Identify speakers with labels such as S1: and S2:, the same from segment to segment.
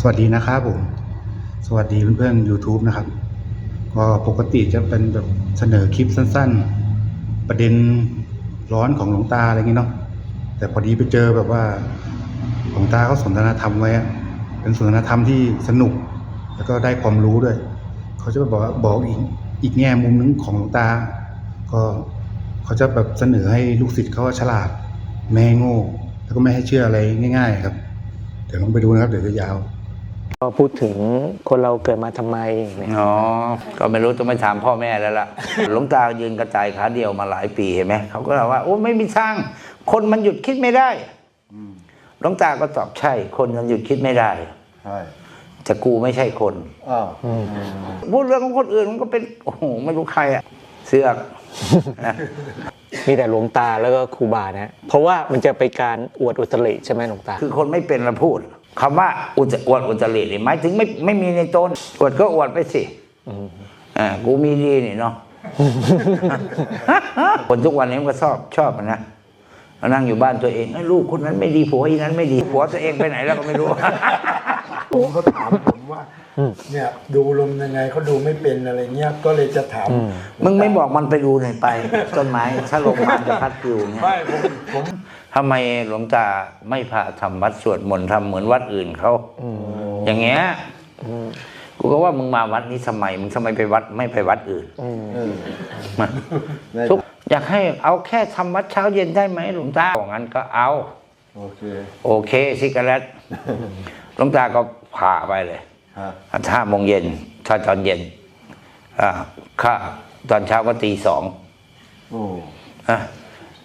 S1: สวัสดีนะครับผม สวัสดีเพื่อนๆ YouTube นะครับ ก็ปกติจะเป็นแบบเสนอคลิปสั้นๆ ประเด็นร้อนของหลวงตาอะไรอย่างงี้เนาะแต่พอดีไปเจอแบบว่าหลวงตาเขาสนทนาธรรมไว้ เป็นสนทนาธรรมที่สนุก แล้วก็ได้ความรู้ด้วย เขาจะบอกว่าบอกอีกอีกแง่มุมหนึงของหลวงตา ก็เขาจะแบบเสนอให้ลูกศิษย์เขาฉลาด ไม่ให้โง่ แล้วก็ไม่ให้เชื่ออะไรง่าย ๆ ครับ เดี๋ยวลองไปดูนะครับ เดี๋ยวจะยาว
S2: ก็พูดถึงคนเราเกิดมาทำไมเนี่ย
S3: อ๋อ ก็ไม่รู้ต้องไปถามพ่อแม่แล้วล่ะ หลวงตายืนกระจายขาเดียวมาหลายปีเห็นไหมเขาก็บอกว่าโอ้ไม่มีทาง คนมันหยุดคิดไม่ได้หลวงตาก็ตอบใช่ คนมันหยุดคิดไม่ได้
S4: ใช่
S3: จะกูไม่ใช่คน
S4: อ้าว
S3: พูดเรื่องของคนอื่นมันก็เป็นโอ้โหไม่รู้ใครอะเสือก
S2: มีแต่หลวงตาแล้วก็ครูบานะ เพราะว่ามันจะไปการอวดอุตริใช่ไหมหลวงตา
S3: คือคนไม่เป็นละพูด คำว่าอุจอวดอุจริตนี่หมายถึงไม่ไม่มีในตนอวดก็อวดไปสิอ่ากูมีดีนี่เนาะคนทุกวันนี้มันก็ชอบชอบมันนะมานั่งอยู่บ้านตัวเองเอ้ยลูกคนนั้นไม่ดีผัวอีนั้นไม่ดีผัวตัวเองไปไหนแล้วก็ไม่รู้
S4: ผมเขาถามผมว่าเนี่ยดูลมยังไงเขาดูไม่เป็นอะไรเงี้ยก็เลยจะถาม
S3: มึงไม่บอกมันไปดูหน่อยไปต้นไม้ถ้าลมมันจะพัดปลิวเนี่ย
S4: ไม่ผมผม
S3: ทำไมหลวงตาไม่พาทำวัดสวดมนต์ทำเหมือนวัดอื่นเขาอย่างเงี้ยกูก็ว่ามึงมาวัดนี้ทำไมมึงทำไมไปวัดไม่ไปวัดอื่น
S4: เออ
S3: มา
S4: ได้
S3: ทุกอยากให้เอาแค่ทำวัดเช้าเย็นได้ไหมหลวงตาบอกงั้นก็เอา
S4: โอเค
S3: โอเคซิกาเรตหลวงตาก็ผ่าไปเลย
S4: ฮะ
S3: ห้าโมงเย็นถ้าตอนเย็นอ่าข้าตอนเช้าก็ตีสอง
S4: โอ้
S3: อะ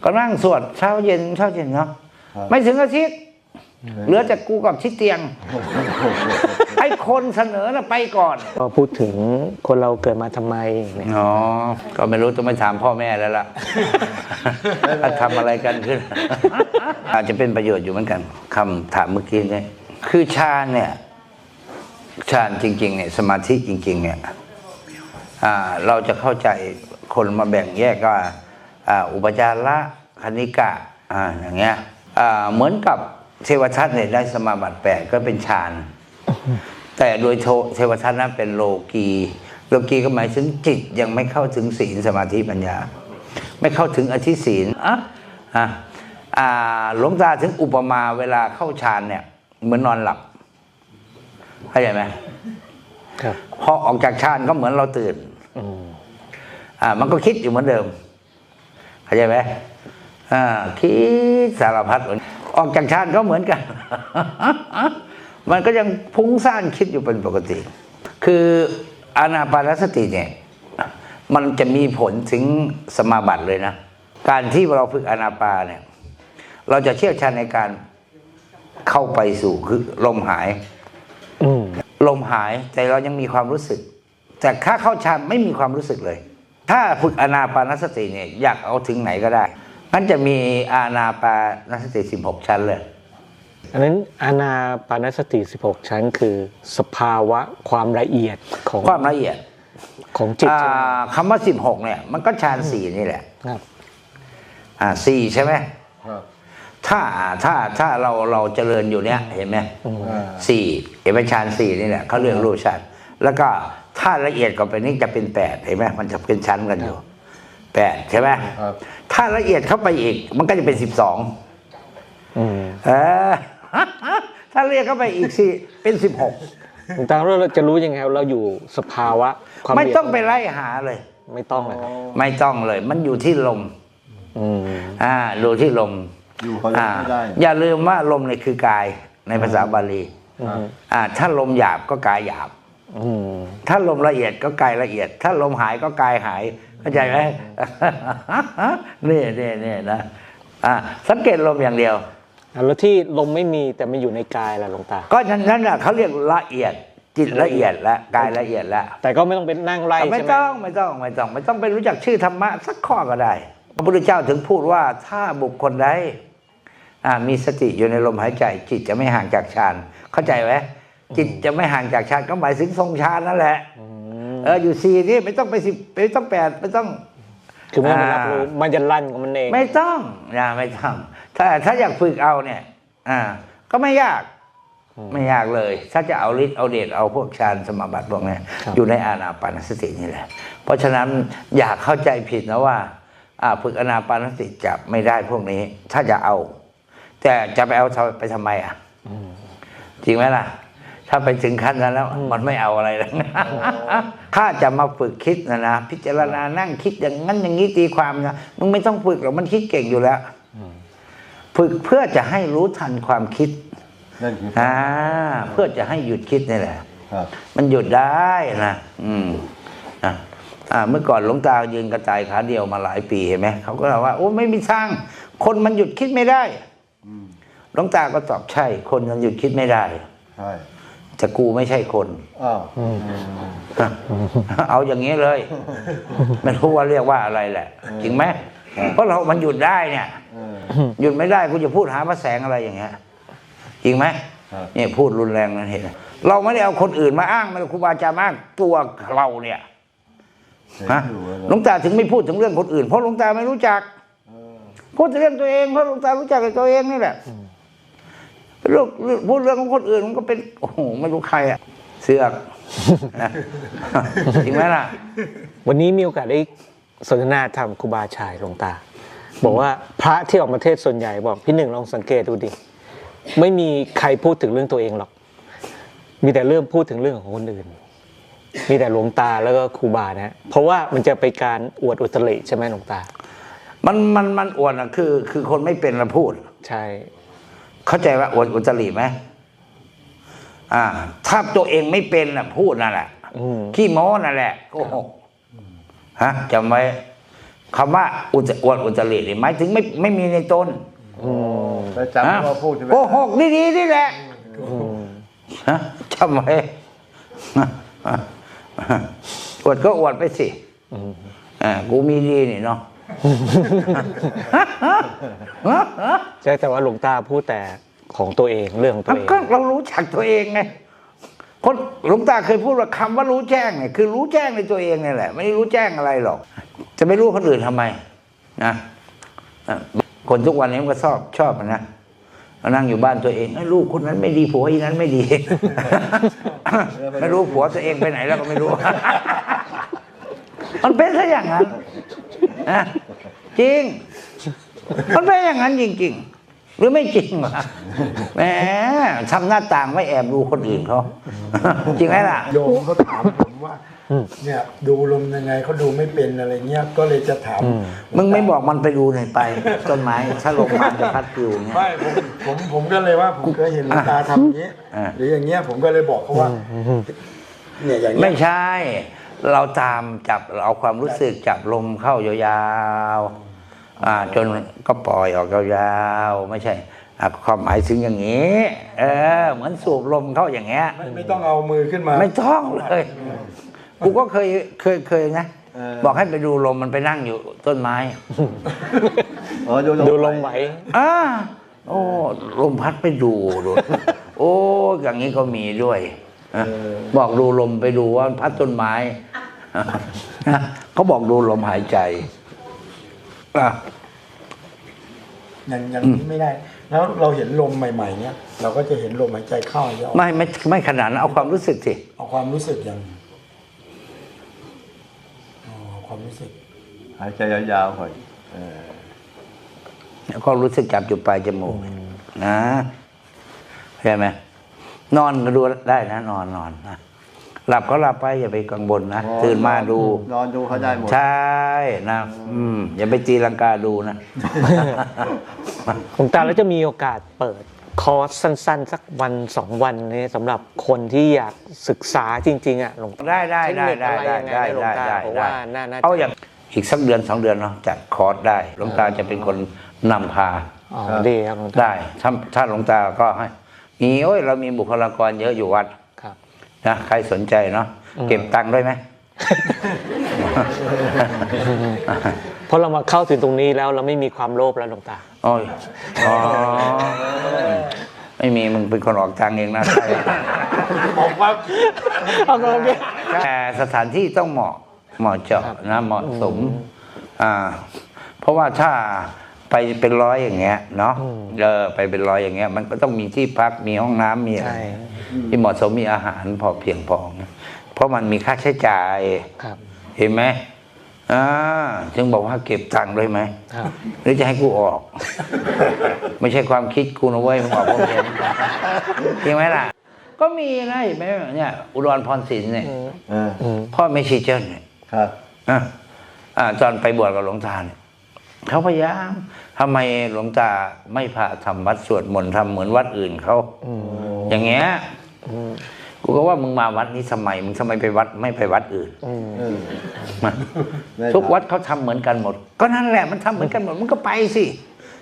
S3: ก็นั่งสวดเช้าเย็นเช้าเย็นเนาะ
S4: ครับ
S3: ไม่ถึงอาทิตย์เหลือแต่กูกับชิดเตียง ไอ้คนเสนอน่ะไปก่อน
S2: ก็พูดถึงคนเราเกิดมาทำไมเนี่ย
S3: อ๋อ ก็ไม่รู้ต้องไปถามพ่อแม่แล้วล่ะว่าทำอะไรกันขึ้น อาจจะเป็นประโยชน์อยู่เหมือนกันคำถามเมื่อกี้เนี่ยคือฌานเนี่ยฌานจริง ๆ เนี่ย สมาธิจริง ๆ เนี่ยอ่าเราจะเข้าใจคนมาแบ่งแยกว่า อ่าอุปจาระคณิกะอ่าอย่างเงี้ยอ่าเหมือนกับเทวทัตเนี่ยได้สมาบัติแปดก็เป็นฌานแต่โดยโทเทวทัตนั้นเป็นโลกีโลกีก็หมายถึงจิตยังไม่เข้าถึงศีลสมาธิปัญญา ไม่เข้าถึงอธิศีลอะอะอ่าหลวงตาถึงอุปมาเวลาเข้าฌานเนี่ยเหมือนนอนหลับเข้าใจไหม
S2: ครับ
S3: พอออกจากฌานก็เหมือนเราตื่น
S2: อืม
S3: อ่ามันก็คิดอยู่เหมือนเดิม เข้าใจไหมอ่าคิดสารพัดออกจากฌานก็เหมือนกัน มันก็ยังพุ่งซ่านคิดอยู่เป็นปกติ คืออานาปานสติเนี่ยมันจะมีผลถึงสมาบัติเลยนะ การที่เราฝึกอานาปาเนี่ย เราจะเชี่ยวชาญในการเข้าไปสู่คือลมหาย
S2: อืม
S3: ลมหายแต่เรายังมีความรู้สึก แต่ถ้าเข้าฌานไม่มีความรู้สึกเลย ถ้าฝึกอานาปานสติเนี่ยอยากเอาถึงไหนก็ได้มันจะมีอานาปานสติ 16 ชั้นเลย
S2: อันนั้นอานาปานสติ 16 ชั้น คือสภาวะความละเอียดของ
S3: ความละเอียด
S2: ของจิต
S3: อ่า
S2: ใช่ไหม
S3: คำว่า 16 เนี่ย มันก็ฌานสี่นี่แหละ
S2: ครับ
S3: อ่าสี่ใช่ไหม
S4: ครับ
S3: ถ้าถ้าถ้าเราเราเจริญอยู่เนี่ย เห็นไหม
S4: อ่า
S3: สี่เห็นไหมฌานสี่นี่แหละเขาเรียกรูปฌานแล้วก็ ถ้าละเอียดกว่าไปนี่จะเป็นแปดเห็นไหมมันจะเป็นชั้นกันอยู่แปดใช่ไหม
S4: ครับ
S3: ถ้าละเอียดเข้าไปอีก มันก็จะเป็นสิบสอง
S2: อืม
S3: เออถ้าละเอียดเข้าไปอีกสี่เป็นสิบหก
S2: หลวงตาเราจะรู้ยังไงว่าเราอยู่สภาวะความ
S3: ไม่
S2: ละเยด
S3: ต้องไปไล่หาเลย
S2: ไม่ต้องเลยครับ
S3: ไม่ต้องเลย มันอยู่ที่ลม
S2: อืม
S3: อ่าดูที่ลม
S4: อยู่เขา
S3: อ่า
S4: ไม่ได้
S3: อย่าลืมว่าลมเนี่ยคือกายในภาษาบาลี
S4: ครับ
S3: อ่าถ้าลมหยาบก็กายหยาบ
S2: อืม
S3: ถ้าลมละเอียดก็กายละเอียด ถ้าลมหายก็กายหายเข้าใจไหมนี่นี่นี่นะอ่าสังเกตลมอย่างเดียว
S2: แล้วที่ลมไม่มีแต่มันอยู่ในกายล่ะหลวงตา
S3: ก็นั้นนั่นน่ะเขาเรียกละเอียดจิตละเอียดและกายละเอียดแล้ว
S2: แต่ก็ไม่ต้องเป็นนั่งไล่
S3: ไม่
S2: ใช่ไหม
S3: ต้องไม่ต้องไม่ต้อง ไม่ต้องไปรู้จักชื่อธรรมะสักข้อก็ได้ พระพุทธเจ้าถึงพูดว่าถ้าบุคคลใดอ่ามีสติอยู่ในลมหายใจจิตจะไม่ห่างจากฌานเข้าใจไหม จิตจะไม่ห่างจากฌานก็หมายถึงทรงฌานนั่นแหละ
S2: อืม
S3: เอออยู่สี่นี่ไม่ต้องไปสิบไม่ต้องแปดไม่ต้อง
S2: คือไม่ต้องไปรับรู้
S3: อ่ามั
S2: มันจะลั่นของมันเอง
S3: ไม่ต้องนะไม่ต้องถ้าถ้าอยากฝึกเอาเนี่ย อ่า ก็ไม่ยากไม่ยากเลย ถ้าจะเอาฤทธิ์เอาเดชเอาพวกฌานสมาบัติพวกเนี้ย
S2: ครับ
S3: อยู่ในอานาปานสตินี่แหละ เพราะฉะนั้นอย่าเข้าใจผิดนะว่า อ่าฝึกอานาปานสติจะไม่ได้พวกนี้ ถ้าจะเอา แต่จะไปเอาไปทำไมอะจริงไหมล่ะ ถ้าไปถึงขั้นนั้นแล้ว มันไม่เอาอะไรแล้วถ้าจะมาฝึกคิดนะนะพิจารณานั่งคิดอย่างนั้นอย่างนี้ตีความนะมึงไม่ต้องฝึกหรอกมันคิดเก่งอยู่แล้วฝึกเพื่อจะให้รู้ทันความคิด
S5: นั่นคือ
S3: อ่าเพื่อจะให้หยุดคิดนี่แหละ
S5: ครับ
S3: มันหยุดได้นะอืมอะอ่าเมื่อก่อนหลวงตายืนกระจายขาเดียวมาหลายปีเห็นไหมเขาก็บอกว่าโอ้ไม่มีทาง คนมันหยุดคิดไม่ได้
S5: อืม
S3: หลวงตาก็ตอบใช่ คนมันหยุดคิดไม่ได้
S5: ใช่
S3: แต่กูไม่ใช่คน
S5: อ้าว
S3: เอาอย่างนี้เลย ไม่รู้ว่าเรียกว่าอะไรแหละ จริงไหมเพราะเรา มันหยุดได้เนี่ย
S5: เออ
S3: หยุดไม่ได้กูจะพูดหาพระแสงอะไรอย่างเงี้ยจริงไหม
S5: ครับ
S3: เนี่ยพูดรุนแรงนั่นเห็นไหมเราไม่ได้เอาคนอื่นมาอ้างไม่ได้ครูบาอาจารย์มาอ้างตัวเราเนี่ย
S5: เห็น
S3: ฮะ
S5: อยู่
S3: หลวงตาถึงไม่พูดถึงเรื่องคนอื่น เพราะหลวงตาไม่รู้จัก
S5: เออ
S3: พูดถึงเรื่องตัวเองเพราะหลวงตารู้จักแต่ตัวเองนี่แหละ เรื่องพูดเรื่องของคนอื่นมันก็เป็น โอ้โหไม่รู้ใครอะเสือกนะจริงไหมล่ะ
S2: วันนี้มีโอกาสได้สนทนาธรรมครูบาชายหลวงตา บอกว่าพระที่ออกมาเทศน์ส่วนใหญ่บอกพี่หนึ่งลองสังเกตดูดิไม่มีใครพูดถึงเรื่องตัวเองหรอก มีแต่เริ่มพูดถึงเรื่องของคนอื่น มีแต่หลวงตาแล้วก็ครูบานะฮะเพราะว่ามันจะไปการอวดอุตริใช่ไหมหลวงตา
S3: มันมันมันอวดอะคือ คือคนไม่เป็นละพูด
S2: ใช่
S3: เข้าใจว่าอวดอุตริไหมอ่า ถ้าตัวเองไม่เป็นน่ะ พูดนั่นแหละ
S2: อืม
S3: ขี้โม้นั่นแหละโกหกฮะจำไว้คำว่าอุจอวดอุตรินี่หมายถึงไม่ไม่มีในตน
S2: อืม
S5: แต่จำว่าพูดใช่ไหม
S3: โกหกนี่ดีนี่แหละ
S2: อืม
S3: ฮะจำไว้อวดก็อวดไปสิ
S2: อืม
S3: อ่ากูมีดีนี่เนาะ
S2: ใช่แต่ว่าหลวงตาพูดแต่ของตัวเองเรื่องของตัวเอง
S3: ก็เรารู้จักตัวเองไงคนหลวงตาเคยพูดว่าคำว่ารู้แจ้งเนี่ยคือรู้แจ้งในตัวเองเนี่ยแหละ ไม่รู้แจ้งอะไรหรอก จะไม่รู้คนอื่นทำไมนะคนทุกวันนี้มันก็ชอบชอบนะมานั่งอยู่บ้านตัวเองลูกคนนั้นไม่ดีผัวอีนั้นไม่ดี ไม่รู้ผัวตัวเองไปไหนแล้วก็ไม่รู้ มันเป็นซะอย่างนั้น นะจริง มันเป็นอย่างนั้นจริง ๆ หรือไม่จริงวะแหมทำหน้าต่างไม่แอบดูคนอื่นเขาจริงไหมล่ะ
S4: โยมเขาถามผมว่า เนี่ยดูลมยังไงเขาดูไม่เป็นอะไรเงี้ยก็เลยจะถาม
S3: มึงไม่บอกมันไปดูหน่อยไป ต้นไม้ถ้าลงมาจะพัดปลิวเนี่ย
S4: ไม่ผมผมผมก็เลยว่าผมเคยเห็นหลวงตาทำอย่างนี้
S3: อ่า
S4: หรืออย่างเงี้ยผมก็เลยบอกเขาว่าเนี่ยอย่างเงี้
S3: ไม่
S4: ย
S3: ใช่ เราตามจับเอาความรู้สึกจับลมเข้ายาวๆอ่าจนก็ปล่อยออกยาวๆไม่ใช่อะความหมายถึงอย่างนี้ เออ เหมือนสูบลมเข้าอย่างเงี้ย
S4: ไม่ไม่ต้องเอามือขึ้นมา
S3: ไม่ต้องเลยกูก็เคยเคยเคยนะ
S5: เออ
S3: บอกให้ไปดูลมมันไปนั่งอยู่ต้นไม้
S5: อ๋อดู
S2: ดูลมไหว
S3: อ่าโอ้ลมพัดไปดูดูโอ้อย่างนี้ก็มีด้วยอะ บอกดูลมไปดูว่าพัดต้นไม้เขาบอกดูลมหายใจอะ
S4: อย่างอย่างนี้ไม่ได้ แล้วเราเห็นลมใหม่ ๆ เนี่ยเราก็จะเห็นลมหายใจเข้าแล้ว
S3: ไม่ไม่ไม่ขนาดนั้นเอาความรู้สึกสิ
S4: เอาความรู้สึกอย่างอ๋อความรู้สึก
S5: หายใจยาวๆหน่อยเออ
S3: แล้วก็รู้สึกจับจุดปลายจมูกนะใช่ไหม นอนก็ดูได้นะ นอนนอนนะหลับก็หลับไปอย่าไปกังวลนะตื่นมาดู
S5: นอนดูเขาได้หมด
S3: ใช่นะ อืมอย่าไปตีลังกาดูนะ
S2: หลวงตาแล้วจะมีโอกาสเปิดคอร์สสั้น ๆ สักวันสองวันนี้สำหรับคนที่อยากศึกษาจริง ๆ อะหลวงตา
S3: ได้ได้ได้
S2: เทคนิค
S3: ได้
S2: อะไร
S3: ได้
S2: ยังไง
S3: ได้
S2: หลวง
S3: ได้
S2: ตา
S3: ได้
S2: เพราะ
S3: ได้
S2: ว่าน่าน่าจะ
S3: เอาอย่างอีกสักเดือนสองเดือนเนาะจัดคอร์สได้หลวงตาจะเป็นคนนำพา
S2: อ๋อดีครับหลวงตา
S3: ได้ถ้าถ้าหลวงตาก็ให้ มีโอ้ยเรามีบุคลากรเยอะอยู่วัด
S2: ครับ
S3: นะใครสนใจเนาะ
S2: อืม
S3: เก็บตังค์ด้วยไหม
S2: เพราะเรามาเข้าถึงตรงนี้แล้วเราไม่มีความโลภแล้วหลวงตา
S3: โอ้ยอ๋อไม่มีมึงเป็นคนออกตังค์เองนะใช่
S4: ออกว่า
S2: เอาโอเค
S3: แต่สถานที่ต้องเหมาะเหมาะเจาะนะเหมาะสมอ่าเพราะว่าถ้า ไปเป็นร้อยอย่างเงี้ยเนาะเออไปเป็นร้อยอย่างเงี้ย มันก็ต้องมีที่พักมีห้องน้ำมีอะไร
S2: ใช่
S3: ที่เหมาะสมมีอาหารพอเพียงพอเพราะมันมีค่าใช้จ่าย
S2: ครับ
S3: เห็นไหมอ่าจึงบอกว่าเก็บตังค์ด้วยไหม
S2: ครับ
S3: หรือจะให้กูออก ไม่ใช่ความคิดกูนะเว้ยมึงออกพวกเนี้ยจริงไหมล่ะ ก็มีนะเห็นไหมเนี่ยอุดรพรศิลป์เนี่ย
S5: เออ
S2: อืม
S3: พ่อไม่ชีเจิ้นเนี่ย
S5: ครับ
S3: อะอ่าตอนไปบวชกับหลวงตาเนี่ยเขาพยายาม ทำไมหลวงตาไม่พาทำวัดสวดมนต์ทำเหมือนวัดอื่นเขาอย่างเงี้ยกูก็ว่ามึงมาวัดนี้ทำไมมึงทำไมไปวัดไม่ไปวัดอื่น
S5: เออ
S3: มา
S5: ได้
S3: ทุกวัดเขาทำเหมือนกันหมด ก็นั่นแหละมันทำเหมือนกันหมดมึงก็ไปสิ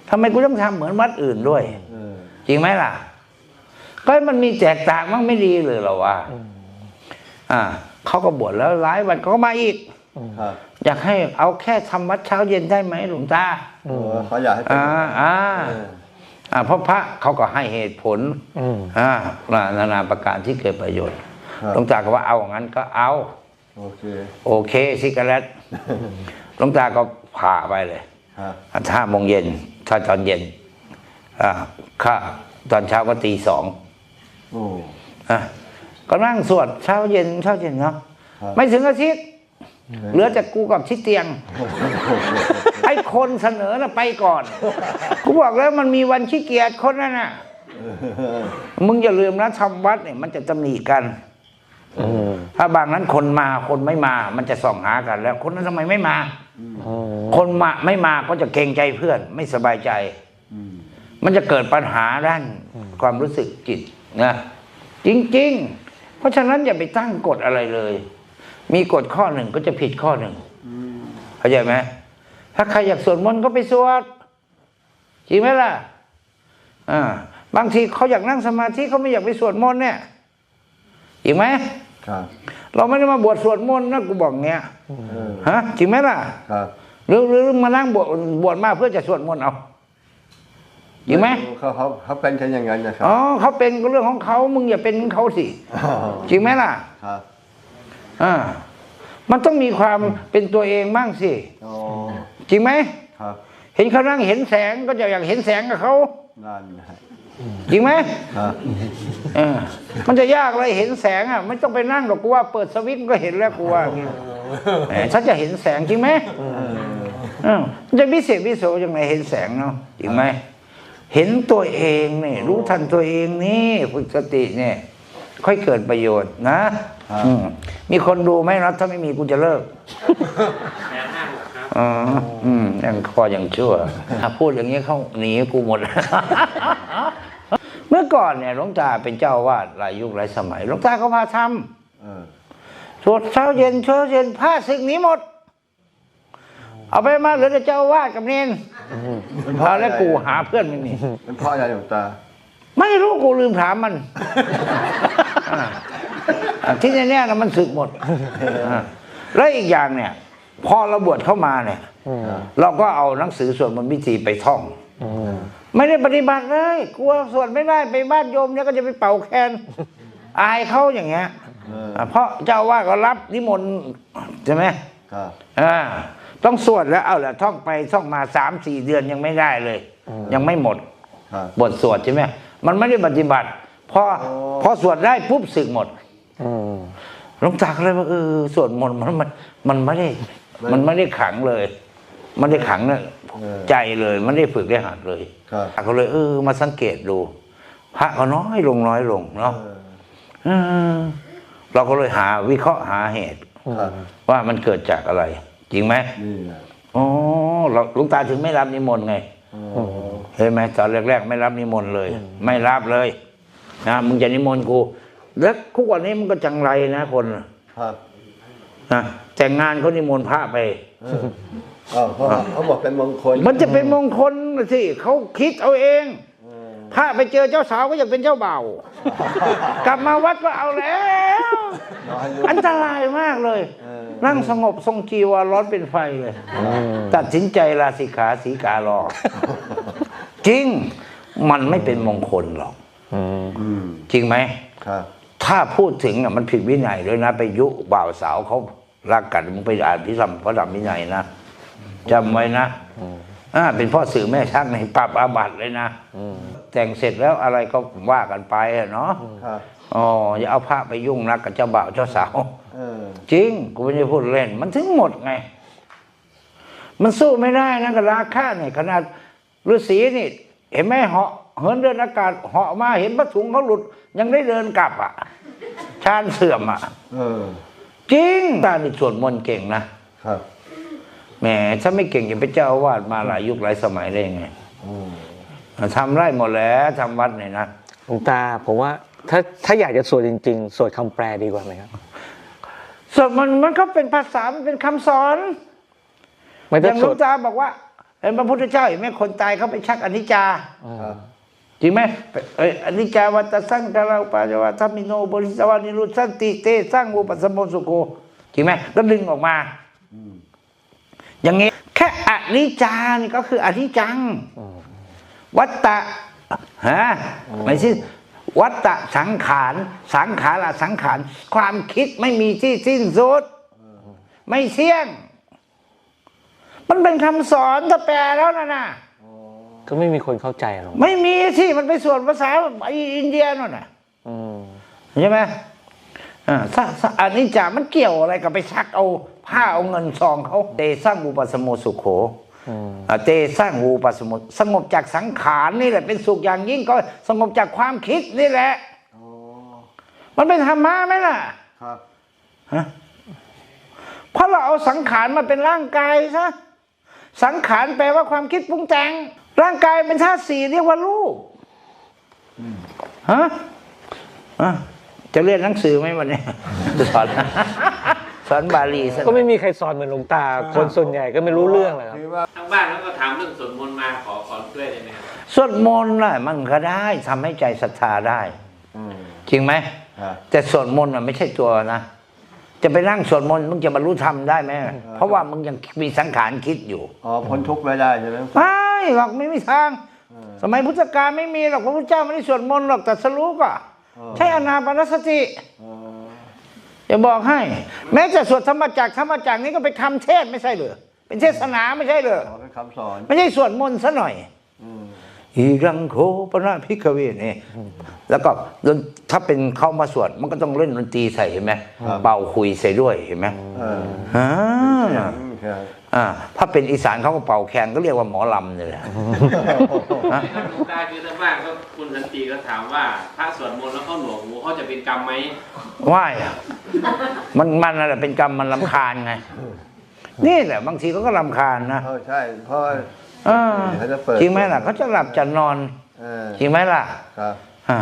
S3: ทำไมกูต้องทำเหมือนวัดอื่นด้วย
S5: เออ
S3: จริงไหมล่ะ ก็มันมีแตกต่างมันไม่ดีเลยเหรอวะอ่าเขาก็บวชแล้วหลายวันเขาก็มาอีก
S5: ครับ
S3: อยากให้เอาแค่ทำวัดเช้าเย็นได้ไหมหลวงตา
S5: เออเขาอยากให้เป็น
S3: อ่าอ่า
S5: เออ
S3: อ่าเพราะพระเขาก็ให้เหตุผล
S2: อืม
S3: อ่านานาประการที่เกิดประโยชน์
S5: ครับ
S3: หลวงตาก็ว่าเอางั้นก็เอา
S5: โอเค
S3: โอเคซิกาเรตหลวงตาก็พาไปเลย
S5: ครับ
S3: ห้าโมงเย็นถ้าตอนเย็นอ่าข้าตอนเช้าก็ตีสอง
S5: โอ้
S3: อะก็นั่งสวดเช้าเย็นเช้าเย็นเนาะ
S5: ครับ
S3: ไม่ถึงอาทิตย์ เหลือแต่กูกับชิดเตียง ไอ้คนเสนอน่ะไปก่อน กูบอกแล้วมันมีวันขี้เกียจคนนั่นน่ะมึงอย่าลืมนะทำวัดเนี่ยมันจะตำหนิกัน
S2: อืม
S3: ถ้าบางนั้นคนมาคนไม่มา มันจะส่องหากัน แล้ว คนนั้นทำไมไม่มา
S2: อืม
S3: คนมาไม่มาก็จะเกรงใจเพื่อน ไม่สบายใจ
S5: อืม
S3: มันจะเกิดปัญหาด้านความรู้สึกจิตนะจริง ๆ เพราะฉะนั้นอย่าไปตั้งกฎอะไรเลย มีกฎข้อหนึ่งก็จะผิดข้อหนึ่งเข้าใจไหมถ้าใครอยากสวดมนต์ก็ไปสวดจริงไหมล่ะอ่าบางทีเขาอยากนั่งสมาธิเขาไม่อยากไปสวดมนต์เนี่ยจริงไหม
S5: ครับ
S3: เราไม่ได้มาบวชสวดมนต์นะกูบอกเนี้ย
S5: เออ
S3: ฮะจริงไหมล่ะ
S5: ครับ
S3: หรือหรือมานั่งบวชบวชมาเพื่อจะสวดมนต์เอาจริงไหม
S5: เขาเขาเขาเป็นแค่อย่างนั้นนะครับ
S3: อ๋อเขาเป็นก็เรื่องของเขามึงอย่าเป็นของเขาสิจริงไหมล่ะ
S5: ครับ
S3: อ่ามันต้องมีความเป็นตัวเองบ้างสิ
S5: อ๋อ
S3: จริงไหม
S5: ครับ
S3: เห็นเขานั่งเห็นแสงก็จะอยากเห็นแสงกับเขา
S5: นั่นนะ
S3: จริงไหม
S5: ครับ
S3: เออมันจะยากอะไรเห็นแสงอะไม่ต้องไปนั่งหรอกกูว่าเปิดสวิตช์ก็เห็นแล้วกูว่าแหมถ้าจะเห็นแสงจริงไหม
S5: เออ
S3: เออมันจะพิเศษพิโสยังไงเห็นแสงเนาะจริงไหมเห็นตัวเองนี่รู้ทันตัวเองนี่ฝึกสติเนี่ย ค่อยเกิดประโยชน์นะอืมมีคนดูไหมนะถ้าไม่มีกูจะเลิกอ๋ออืมยังคอยังชั่วถ้าพูดอย่างนี้เขาหนีกูหมด เมื่อก่อนเนี่ยหลวงตาเป็นเจ้าอาวาดหลายยุคหลายสมัยหลวงตาก็พาทำ
S5: เออ
S3: สวดเช้าเย็นเช้าเย็นผ้าศึกหนี้หมด เอาไปมาเหลือแต่เจ้าอาวาดกับเนนเอาแล้วกูหาเพื่อนไม่มี
S5: เป็นเพ่ออะไรหลวงตา
S3: ไม่รู้กูลืมถามมันอ่าอ่า ที่แน่ๆนะมันศึกหมดอ่าแล้วอีกอย่างเนี่ย พอเราบวชเข้ามาเนี่ย
S2: อืม
S3: เราก็เอาหนังสือสวดมนต์พิธีไปท่อง
S2: อืม
S3: ไม่ได้ปฏิบัติเลยกลัวสวดไม่ได้ไปบ้านโยมเนี่ยก็จะไปเป่าแคนอายเขาอย่างเงี้ย
S5: เออ
S3: อ่าเพราะเจ้าอาว่าสก็รับนิมนต์ใช่ไหม
S5: ครับ
S3: อ่าต้องสวดแล้วเอาละท่องไปท่องมาสามสี่เดือนยังไม่ได้เลย ยังไม่หมด
S5: ครับ
S3: บทสวดใช่ไหมมันไม่ได้ปฏิบัติ พอ
S5: โอ้
S3: พอสวดได้ปุ๊บสึกหมด
S2: อืม
S3: หลวงตาก็เลยว่าเออสวดมนต์มันมันมันไม่ได้ มันไม่ได้ขังเลย มันได้ขังเนี่ย
S5: เออ
S3: ใจเลยมันได้ฝึกได้หัดเลย
S5: ครับ
S3: ก็เลย เออ มาสังเกตดู พระก็น้อยลงน้อยลงเนาะ
S5: เออ
S3: เออเราก็เลยหาวิเคราะห์หาเหตุ
S5: ครับ
S3: ว่ามันเกิดจากอะไร จริงไหม
S5: นี่แหละ
S3: อ๋อเราหลวงตาถึงไม่รับนิมนต์ไง
S5: โอ้
S3: เห็นไหมตอนแรกๆ ไม่รับนิมนต์เลย ไม่รับเลย นะมึงจะนิมนต์กู แล้วทุกวันนี้มันก็จังไรนะคน
S5: ครับ
S3: นะแต่งงานเขานิมนต์พระไป
S5: เออเอาเพราะเขาบอกเป็นมงคล
S3: มันจะเป็นมงคลสิเขาคิดเอาเอง
S5: เออ
S3: พระไปเจอเจ้าสาวก็อยากเป็นเจ้าบ่าวกลับมาวัดก็เอาแล้ว
S5: รอให้รู้
S3: อันตรายมากเลย
S5: เออ
S3: นั่งสงบทรงจีวรร้อนเป็นไฟเลย ตัดสินใจลาสิกขาสีการอจริง มันไม่เป็นมงคลหรอก
S2: อืม
S5: อืม
S3: จริงไหม
S5: ครับ
S3: ถ้าพูดถึงอะมันผิดวินัยด้วยนะไปยุบ่าวสาวเขารักกันมึงไปอ่านพิธรรมพระธรรมวินัยนะจำไว้นะอ่าเป็นพ่อสื่อแม่ชักในปรับอาบัติเลยนะ
S2: อืม
S3: แต่งเสร็จแล้วอะไรก็ว่ากันไปอะเนาะ
S5: ครับ
S3: อ๋ออย่าเอาพระไปยุ่งนักกับเจ้าบ่าวเจ้าสาว
S5: เออ
S3: จริงกูไม่ได้พูดเล่น มันถึงหมดไง มันสู้ไม่ได้นะกับราคาเนี่ยขนาดฤาษีนี่ เห็นไหมเหาะ เหินเดินอากาศเหาะมาเห็นพระถุงเขาหลุด ยังได้เดินกลับอะชาญเสื่อมอะ
S5: เออ
S3: จริงตานี่สวดมนต์เก่งนะครับแหมถ้าไม่เก่งจะเป็นเจ้าอาวาสมาหลายยุคหลายสมัยได้ยังไง
S5: อืม
S3: ทำไร่หมดแล้วทำวัดเนี่ยนะ
S2: หลวงตาผมว่า ถ้าถ้าอยากจะสวดจริง ๆ สวดคำแปลดีกว่าไหมครับ
S3: สวดมันต์มันก็เป็นภาษามันเป็นคำสอน
S2: ไม่
S3: อ
S2: ต้อย่าง
S3: หล
S2: ส
S3: ว
S2: ว
S3: ง
S2: ด
S3: ตาบอกว่าเห็นพระพุทธเจ้าเห็นไหมคนตายเขาไปชักอนิจจา
S5: ครับ
S3: จริงไหมเอ้ยอนิจจาวัตสังกาลาปาจวาธรรมิโนบริสวานิรุตสันติเตสร้างอุปสมโมสุโกจริงไหมก็ดึงออกมาอย่างงี้ แค่อนิจจานี่ก็คืออนิจจัง วัตตะฮะไม่ใช่วัตตะสังขารสังขารละสังขารความคิดไม่มีที่สิ้นสุดไม่เที่ยง มันเป็นคำสอนถ้าแปลแล้วนะนะ
S2: ก็ไม่มีคนเข้าใจหรอก
S3: ไม่มีที่มันไปส่วนภาษาไอ้อินเดียนั่นน่ะ
S2: อืม
S3: ใช่ไหมอ่าถ้าถ้าอันนี้จะมันเกี่ยวอะไรกับไปชักเอาผ้าเอาเงินซองเขาเตสร้างอุปสมโมสุโข
S2: อืม
S3: อ่าเตสร้างอุปสมโมสงบจากสังขารนี่แหละเป็นสุขอย่างยิ่งก็สงบจากความคิดนี่แหละ
S5: อ๋อ
S3: มันเป็นธรรมะไหมล่ะ
S5: ครับ
S3: ฮะเพราะเราเอาสังขารมาเป็นร่างกายซะสังขารแปลว่าความคิดปรุงแต่ง ร่างกายเป็นธาตุสี่เรียกว่ารูปฮะอะจะเรียนหนังสือไหมวันนี้สอนสอนบาลีซะหน่อย
S2: ก็ไม่มีใครสอนเหมือนหลวงตา คนส่วนใหญ่ก็ไม่รู้เรื่องเลยครับ
S5: คือว่า
S6: ทางบ้านแล้วก็ถามเรื่องสวดมนต์มาขอขอช่วยได้ไหมครับ
S3: สวดมนต์น่ะมันก็ได้ทำให้ใจศรัทธาได้
S5: อืม
S3: จริงไหม
S5: ครับ
S3: แต่สวดมนต์น่ะไม่ใช่ตัวนะ จะไปนั่งสวดมนต์มึงจะบรรลุธรรมได้ไหมเพราะว่ามึงยังมีสังขารคิดอยู่
S5: อ๋อพ้นทุกข์ไม่ได้ใช่ไหม
S3: ไม่หรอกไม่มีทาง สมัยพุทธกาลไม่มีหรอกพระพุทธเจ้าไม่ได้สวดมนต์หรอกแต่สรุปอะใช้อนาปานสติ
S5: อ๋อ
S3: จะบอกให้ แม้จะสวดธรรมจักรธรรมจักรนี่ก็เป็นคำเทศน์ไม่ใช่เหรอเป็นเทศนาไม่ใช่เหรอ
S5: ขอเป็นคำสอน
S3: ไม่ใช่สวดมนต์ซะหน่อย
S5: อืม
S3: อีรังโคปนาพิกเวนี่แล้วก็ดนถ้าเป็นเข้ามาสวดมันก็ต้องเล่นดนตรีใส่เห็นไหมเป่าคุยใส่ด้วยเห็นไหม
S5: เออ
S3: อ่า
S5: อืมครับ
S3: อ่าถ้าเป็นอีสานเขาก็เป่าแคนก็เรียกว่าหมอลำเลยแหละฮะ
S6: หลวงตาคือทางบ้านก็คุณสันติก็ถามว่า ถ้าสวดมนต์แล้วเขาหนวกหูเขาจะเป็นกรรมไหม
S3: ว่ายอะมันมันอะไรเป็นกรรมมันลำคาญไง นี่แหละบางทีเขาก็ลำคาญนะ
S5: เออใช่เพราะ
S3: อ่า
S5: เขาจะเปิด
S3: จริงไหมล่ะเขาจะหลับจะนอน
S5: เออ
S3: จริงไหมล่ะ
S5: ครับ
S3: อ่า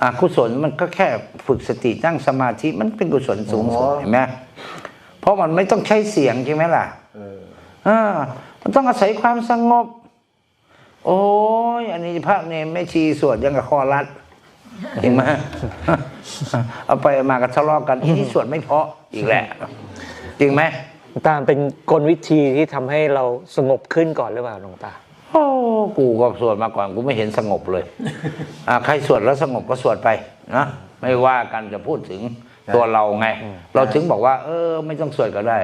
S3: อ่ากุศลมันก็แค่ฝึกสตินั่งสมาธิมันเป็นกุศลสูงสุด
S5: อ๋อ
S3: เห็นไหมเพราะมันไม่ต้องใช้เสียงใช่ไหมล่ะ
S5: เออ
S3: อ่ามันต้องอาศัยความสงบ โอ้ยอันนี้พระเนี่ยไม่ชีสวดยังกับคอรัดเห็นไหมเอาไปเอามากันทะเลาะกันอีนี่สวดไม่เพราะอีกแหละ จริงไหม
S2: หลวง ตาเป็นกลวิธีที่ทำให้เราสงบขึ้นก่อนหรือเปล่าหลวงตา
S3: โอ้กูก็สวดมาก่อนกูไม่เห็นสงบเลยอ่าใครสวดแล้วสงบก็สวดไปนะไม่ว่ากันจะพูดถึงตัวเราไง เราถึงบอกว่า เออ ไม่ต้องสวดก็ได้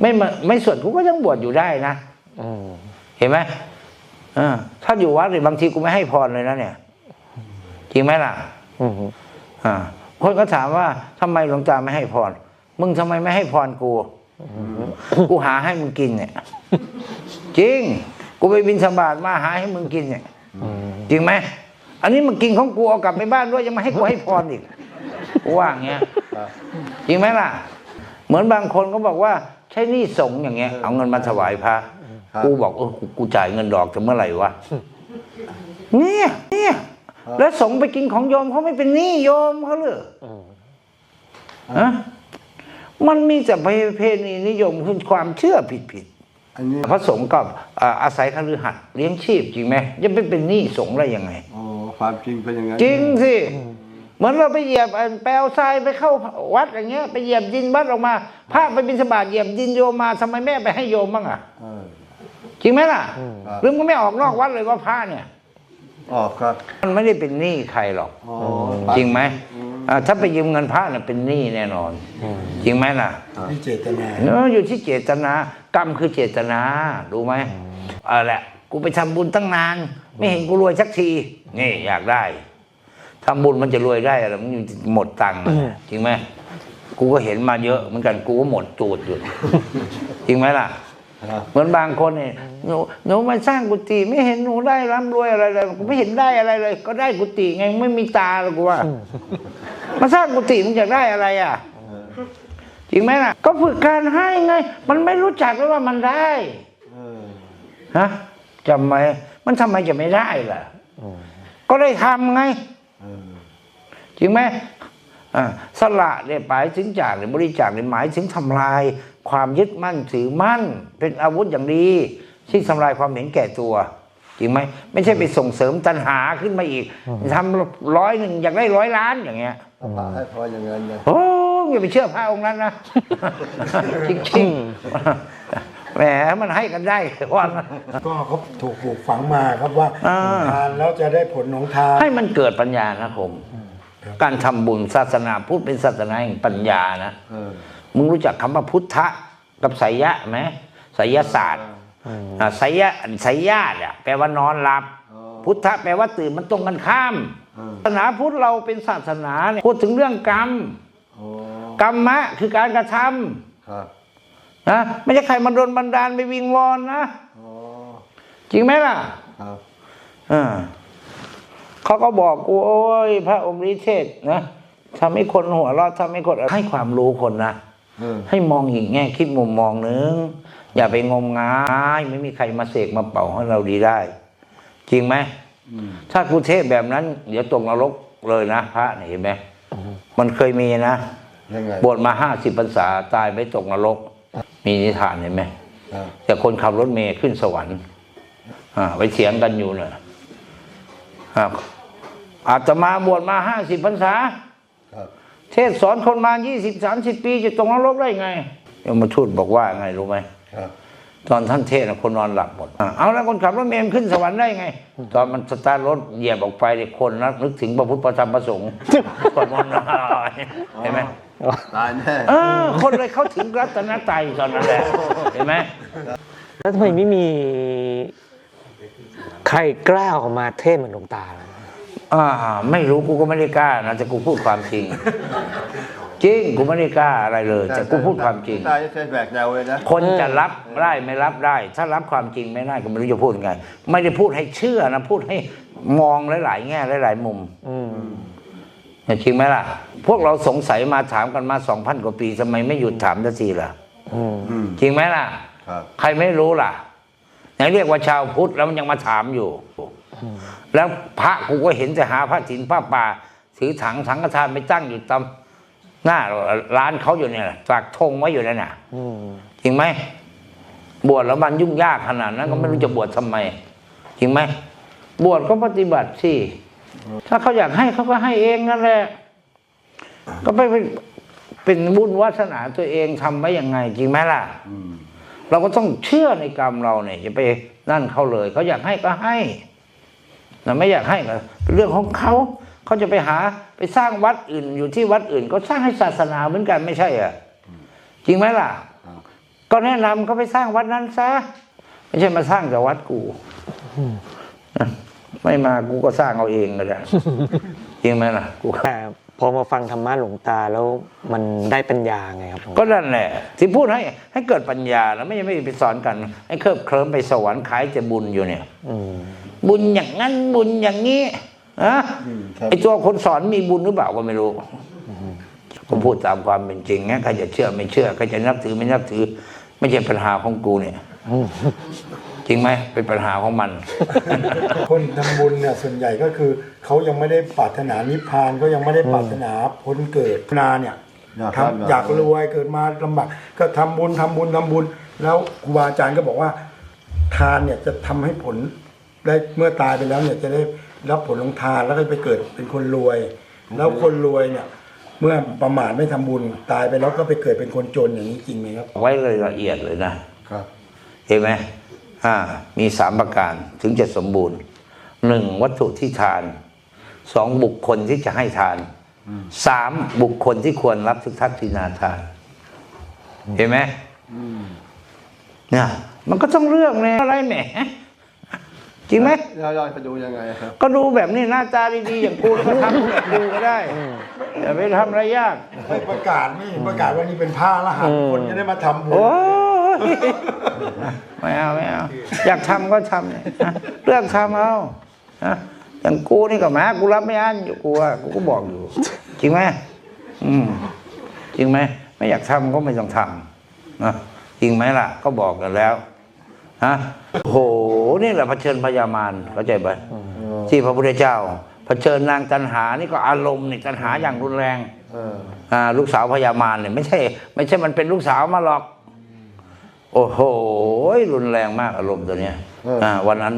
S3: ไม่มาไม่สวดกูก็ยังบวชอยู่ได้นะ
S2: อืม
S3: เห็นไหมเออถ้าอยู่วัดเนี่ยบางทีกูไม่ให้พรเลยนะเนี่ยจริงไหมล่ะ
S2: อืม
S3: อ่าคนก็ถามว่าทำไมหลวงตาไม่ให้พรมึงทำไมไม่ให้พรกู กูหาให้มึงกินเนี่ย จริง กูไปบินสบาทมาหาให้มึงกินเนี่ยจริงไหมอันนี้มึงกินของกูเอากลับไปบ้านด้วยยังมาให้กูให้พรอีกกูว่าอย่างเงี้ย
S5: ครับ
S3: จริงไหมล่ะ เหมือนบางคนก็บอกว่า ใช้หนี้สงฆ์อย่างเงี้ย เอาเงินมาถวายพระ
S5: ครับ
S3: กูบอกเออกูกูจ่ายเงินดอกจะเมื่อไหร่วะเนี่ยเนี่ยแล้วสงฆ์ไปกินของโยมเขาไม่เป็นหนี้โยมเขาเลย
S2: อืม
S3: ฮะ มันมีแต่ประเพณีนิยมคือความเชื่อผิดผิด
S5: อันนี้
S3: ๆพระสงฆ์กับอ่าอาศัยคฤหัสถ์เลี้ยงชีพจริงไหมจะไปเป็นหนี้สงฆ์ได้ยังไง
S5: อ๋อความจริงเป็นอย่างนั้น
S3: จริงสิเหมือนเราไปเหยียบเอ่อแปลวทรายไปเข้าวัดอย่างเงี้ย ไปเหยียบดินวัดออกมาพระไปบิณฑบาตเหยียบดินโยมมาทำไมแม่ไปให้โยมบ้างอะ
S5: เออ
S3: จริงไหมล่ะ
S5: ครับ
S3: หรือมันไม่ออกนอกวัดเลยว่าพระเนี่ย
S5: ออกครับ
S3: มันไม่ได้เป็นหนี้ใครหรอก
S5: อ๋อ
S3: จริงไหมอ่า ถ้าไปยืมเงินพระน่ะเป็นหนี้แน่นอน จริงไหมล่ะ
S4: ที่เจตนา
S3: เนอะอยู่ที่เจตนากรรมคือเจตนารู้ไหมเอาละกูไปทำบุญตั้งนาน ไม่เห็นกูรวยสักทีนี่อยากได้ทำบุญมันจะรวยได้อะไรมันหมดตังค์อะจริงไหมกูก็เห็นมาเยอะเหมือนกันกูก็หมดจูดอยู่จริงไหมล่ะ
S5: ครับ
S3: เหมือนบางคนเนี่ยหนูหนูมาสร้างกุฏิไม่เห็นหนูได้ร่ำรวยอะไรเลยกูไม่เห็นได้อะไรเลย ก็ได้กุฏิไงไม่มีตาหรอกกูว่า มาสร้างกุฏิมึงอยากได้อะไรอะจริงไหมล่ะ ก็ฝึกการให้ไง มันไม่รู้จักเลยว่ามันได้
S5: เออ
S3: ฮะจำไหมมันทำไมจะไม่ได้ล่ะก็ได้ทำไง
S5: เออ
S3: จริงไหมอ่าสละเนี่ยหมายถึงจากเนี่ยบริจาคเนี่ยหมายถึงทำลาย ความยึดมั่นถือมั่น เป็นอาวุธอย่างดีที่ทำลายความเห็นแก่ตัวจริงไหมไม่ใช่ไปส่งเสริมตัณหาขึ้นมาอีกทำร้อยหนึ่งอยากได้ร้อยล้านอย่างเงี้ย
S5: พระให้พรอย่างนั้นนะ
S3: โอ้ยอย่าไปเชื่อพระองค์นั้นนะจริงๆแหมมันให้กันได้ว่างั้น
S4: ก็เขาถูกปลูกฝังมาครับว่า
S3: อ่า
S4: ทานแล้วจะได้ผลของทาน
S3: ให้มันเกิดปัญญานะผม
S4: ครับ
S3: การทำบุญศาสนาพุทธเป็นศาสนาแห่งปัญญานะ
S5: เออ
S3: มึงรู้จักคำว่าพุทธะกับไสยะไหมไสยศาสตร์อ่าไสยะไสยะเนี่ยแปลว่านอนหลับ
S5: อ๋อ
S3: พุทธะแปลว่าตื่นมันตรงกันข้าม
S5: เออ
S3: ศาสนาพุทธเราเป็นศาสนาเนี่ยพูดถึงเรื่องกรรม
S5: โอ้
S3: กรรมะคือการกระทำ
S5: ครับ
S3: นะไม่ใช่ใครมาโดนบันดาลไปวิงวอนนะ
S5: อ๋อ
S3: จริงไหมล่ะ
S5: ครับ
S3: อ่าเขาก็บอกกูโอ้ย พระองค์ริเทศนะทำให้คนหัวเราะทำให้คนให้ความรู้คนนะ
S5: เออ
S3: ให้มองอีกแง่คิดมุมมองนึง อย่าไปงมงายไม่มีใครมาเสกมาเป่าให้เราดีได้ จริงไหม
S5: อืม
S3: ถ้ากูเทศแบบนั้น เดี๋ยวตกนรกเลยนะพระเนี่ยเห็นไหมมันเคยมีนะ
S5: ยังไง
S3: บวชมาห้าสิบพรรษาตายไปตกนรก มีนิทานเห็นไหม
S5: ครับ
S3: แต่คนขับรถเมย์ขึ้นสวรรค์อ่าไปเถียงกันอยู่เนี่ยอ่าอาตมาบวชมาห้าสิบพรรษา
S5: ครับ
S3: เทศสอนคนมายี่สิบสามสิบปีจะตกนรกได้ไงยมทูตบอกว่าไงรู้ไหม
S5: ครับ
S3: ตอนท่านเทศน์น่ะคนนอนหลับหมดอะเอาแล้วคนขับรถเมล์มันขึ้นสวรรค์ได้ไง ตอนมันสตาร์ทรถเหยียบออกไปเนี่ยคนนะนึกถึงพระพุทธพระธรรมพระสงฆ์สวดมนต์นะเห็นไหม
S5: ตายแน่
S3: เออคนเลยเข้าถึงรัตนตรัยตอนนั้นแหละเห็นไหม
S2: แล้วทำไมไม่มีใครกล้าออกมาเทศเหมือนหลวงตาล่ะ
S3: อ่าไม่รู้กูก็ไม่ได้กล้านะแต่กูพูดความจริง จริงกูไม่ได้กล้าอะไรเลย แต่กูพูดความจริง
S5: ตายจะแบกแนวเลยนะ
S3: คนจะรับได้ไม่รับได้ ถ้ารับความจริงไม่ได้ก็ไม่รู้จะพูดยังไง ไม่ได้พูดให้เชื่อนะพูดให้มองหลายๆแง่หลายๆมุม
S2: อืม
S3: จริงไหมล่ะ พวกเราสงสัยมาถามกันมาสองพันกว่าปีทำไมไม่หยุดถามสักทีล่ะ
S2: อืม
S5: อืม
S3: จริงไหมล่ะ
S5: ครับ
S3: ใครไม่รู้ล่ะไหนเรียกว่าชาวพุทธแล้วมันยังมาถามอยู่ แล้วพระกูก็เห็นแต่หาพระถินผ้าป่า ถือถังสังฆทานไปตั้งอยู่ตามหน้าร้านเขาอยู่เนี่ยฝากธงไว้อยู่นั่นน่ะจริงไหมบวชแล้วมันยุ่งยากขนาดนั้น ก็ไม่รู้จะบวชทำไม จริงไหมบวชก็ปฏิบัติสิถ้าเขาอยากให้เขาก็ให้เองนั่นแหละก็ไม่เป็นเป็นบุญวาสนาตัวเองทำไว้ยังไง จริงไหมล่ะ
S5: อื
S3: เราก็ต้องเชื่อในกรรมเราเนี่ยจะไปนั่นเขาเลย เขาอยากให้ก็ให้ แต่ไม่อยากให้ก็เป็นเรื่องของเขาเขาจะไปหาไปสร้างวัดอื่นอยู่ที่วัดอื่น ก็สร้างให้ศาสนาเหมือนกันไม่ใช่เหรอะจริงไหมล่ะ
S5: ครับ
S3: ก็แนะนำเขาไปสร้างวัดนั้นซะไม่ใช่มาสร้างแต่วัดกูไม่มากูก็สร้างเอาเองก็ได้จริงไหมล่ะกู
S2: แต่พอมาฟังธรรมะหลวงตาแล้วมันได้ปัญญาไงครับหลวง
S3: ก็
S2: ตา
S3: นั่นแหละ ที่พูดให้ให้เกิดปัญญาแล้วไม่ใช่ไม่ไปสอนกัน ให้เคลิบเคลิ้มไปสวรรค์ขายจะบุญอยู่เนี่ย
S2: อืม
S3: บุญอย่างนั้นบุญอย่างนี้อะ
S5: อืมครับ
S3: ไอตัวคนสอนมีบุญหรือเปล่าก็ไม่รู้ผมพูดตามความเป็นจริงนะใครจะเชื่อไม่เชื่อใครจะนับถือไม่นับถือ ไม่ใช่ปัญหาของกูเนี่ยจริงไหมเป็นปัญหาของมัน
S4: คนทำบุญเนี่ยส่วนใหญ่ก็คือเขายังไม่ได้ปรารถนานิพพานก็ยังไม่ได้ปรารถนาพ้นเกิดนาเนี่ย
S5: อยาก
S4: ทำอยากรวยเกิดมาลำบากก็ทำบุญทำบุญทำบุญ แล้วครูบาอาจารย์ก็บอกว่า ทานเนี่ยจะทำให้ผล ได้เมื่อตายไปแล้วเนี่ยจะได้รับผลของทานแล้วก็ไปเกิดเป็นคนรวย แล้วคนรวยเนี่ย เมื่อประมาทไม่ทำบุญตายไปแล้วก็ไปเกิดเป็นคนจนอย่างนี้จริงไหมครับ
S3: ไว้เลยละเอียดเลยนะ
S5: ครับ
S3: เห็นไหมอ่ามีสามประการถึงจะสมบูรณ์หนึ่งวัตถุที่ทานสองบุคคลที่จะให้ทานสามบุคคลที่ควรรับทุกทักษิณาทาน เห็นไหม
S5: อืม
S3: เนี่ยมันก็ต้องเลือกเนี่ยอะไรแหม จริงไหม
S5: เราเราจะดูยังไงครับ
S3: ก็ดูแบบนี้หน้าตาดีๆอย่างกูก็ทำแบบดูก็ได้อย่าไปทำอะไรยาก
S4: ไม่ประกาศไม่เห็นประกาศว่านี่เป็นผ้าละหันคนจะได้มาทำบุญ
S3: โอ้ยไม่เอาไม่เอาอยากทำก็ทำเนี่ยนะเลือกทำเอานะอย่างกูนี่ก็แหมากูรับไม่อั้นอยู่กูว่ากูก็บอกอยู่ จริงไหมอืมจริงไหมไม่อยากทำก็ไม่ต้องทำนะจริงไหมล่ะ ก็บอกกันแล้วฮะ โหนี่แหละเผชิญพยามารเข้าใจไหมที่พระพุทธเจ้าเผชิญนางตันหานี่ก็อารมณ์นี่ตันหาอย่างรุนแรง
S5: เออ
S3: อ่าลูกสาวพญามารเนี่ยไม่ใช่ ไม่ใช่มันเป็นลูกสาวมาหรอก โอ้โหรุนแรงมากอารมณ์ตัวเนี้ยอ่า วันนั้น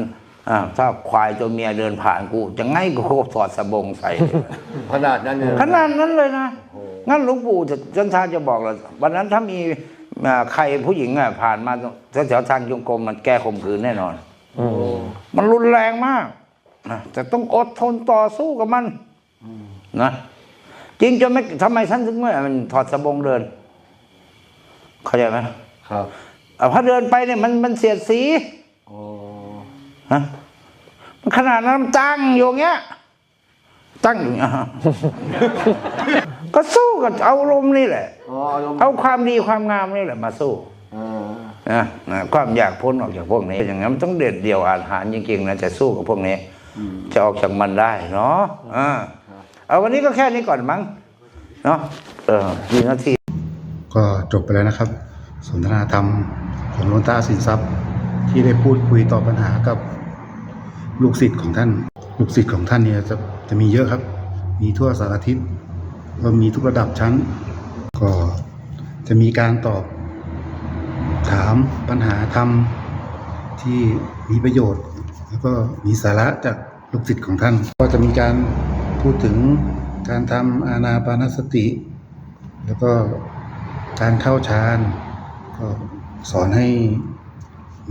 S3: อ่าถ้าควายตัวเมียเดินผ่านกูจะไงกูก็ถอดสบงใส่
S5: ขนาดนั้นเนี่ย
S3: ขนาดนั้นเลยนะงั้นหลวงปู่จะจันทานจะบอกเลยวันนั้นถ้ามีอ่า ใครผู้หญิงอะผ่านมาแถวๆทางจงกรมมันแก้ข่มขืนแน่นอนมันรุนแรงมากนะแต่ต้องอดทนต่อสู้กับมันนะจริงจนไม่ทำไมท่านถึงไม่มันถอดสบงเดิน เข้าใจไหม
S5: ครับ
S3: เอาพอเดินไปเนี่ยมันมันเสียดสี
S5: โอ้
S3: ฮะมันขนาดนั้นมันตั้งอยู่อย่างเงี้ย ตั้งอยู่อย่างเงี้ยก็สู้กับเอาลมณ์นี่แหละ
S5: อ๋ออารมณ์
S3: เอาความดีความงามนี่แหละมาสู้
S5: อ่า
S3: นะนะความอยากพ้นออกจากพวกนี้ อย่างนั้นมันต้องเด็ดเดี่ยวอาหารจริงๆนะจะสู้กับพวกนี้ จะออกจากมันได้เนาะอ่าเอาวันนี้ก็แค่นี้ก่อนมั้งเนาะเออกี่นาที
S1: ก็จบไปแล้วนะครับ สนทนาธรรมของหลวงตาสินทรัพย์ที่ได้พูดคุยตอบปัญหากับลูกศิษย์ของท่าน ลูกศิษย์ของท่านเนี่ยจะจะมีเยอะครับ มีทั่วสารทิศก็มีทุกระดับชั้น ก็จะมีการตอบถามปัญหาธรรมที่มีประโยชน์ แล้วก็มีสาระจากลูกศิษย์ของท่าน ก็จะมีการพูดถึงการทำอานาปานสติ แล้วก็การเข้าฌานก็สอนให้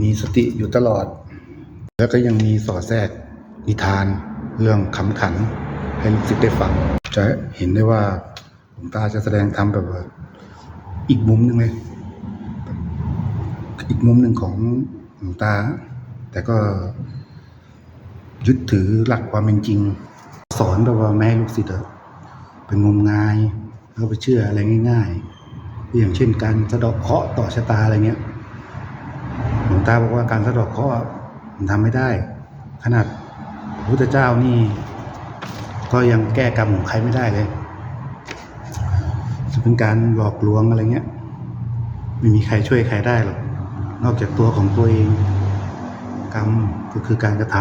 S1: มีสติอยู่ตลอด แล้วก็ยังมีสอดแทรก นิทานเรื่องขำขัน ให้ลูกศิษย์ได้ฟัง จะเห็นได้ว่าหลวงตาจะแสดงธรรมแบบว่าอีกมุมหนึ่งเลย อีกมุมหนึ่งของหลวงตา แต่ก็ยึดถือหลักความเป็นจริง สอนแบบว่าไม่ให้ลูกศิษย์เป็นงมงายแล้วไปเชื่ออะไรง่าย ๆ อย่างเช่นการสะดาะเคราะห์ต่อชะตาอะไรเงี้ยหลวงตาบอกว่าการสะดาะเคราะห์อะมันทำไม่ได้ ขนาด พระพุทธเจ้านี่ ก็ยังแก้กรรมของใครไม่ได้เลยจะเป็นการหลอกลวงอะไรเงี้ย ไม่มีใครช่วยใครได้หรอก นอกจากตัวของตัวเอง กรรมก็คือการกระท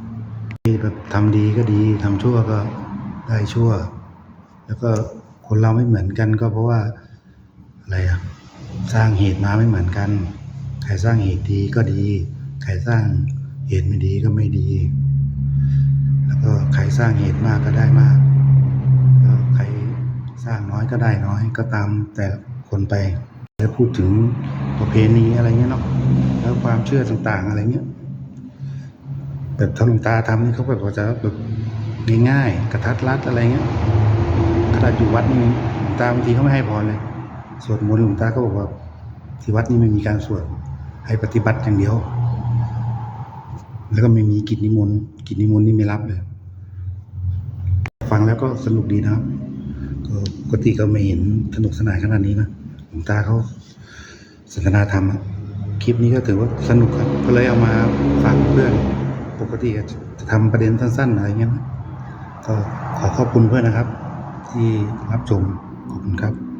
S1: ำที่แบบทำดีก็ดีทำชั่วก็ได้ชั่ว แล้วก็คนเราไม่เหมือนกันก็เพราะว่าอะไรอะสร้างเหตุมาไม่เหมือนกัน ใครสร้างเหตุดีก็ดี ใครสร้างเหตุไม่ดีก็ไม่ดี ก็ใครสร้างเหตุมากก็ได้มากแล้วใครสร้างน้อยก็ได้น้อยก็ตามแต่คนไป แล้วพูดถึงประเพณีอะไรเงี้ยเนาะแล้วความเชื่อต่างๆอะไรเงี้ยแบบถ้าหลวงตาทำนี่เขาแบบว่าจะแบบง่ายๆกระทัดรัดอะไรเงี้ยขนาดอยู่วัดนี่ตาบางทีเขาไม่ให้พรเลยสวดมนต์หลวงตาก็บอกว่าที่วัดนี่ไม่มีการสวดให้ปฏิบัติอย่างเดียว แล้วก็ไม่มีกิจนิมนต์กิจนิมนต์นี่ไม่รับเลย ฟังแล้วก็สนุกดีนะครับก็ปกติก็ไม่เห็นสนุกสนานขนาดนี้นะหลวงตาเขาสนทนาธรรมคลิปนี้ก็ถือว่าสนุกครับ ก็เลยเอามาฝากเพื่อนปกติจะทำประเด็นสั้นๆอะไรเงี้ยนะก็ขอขอบคุณเพื่อนนะครับ ที่รับชมขอบคุณครับ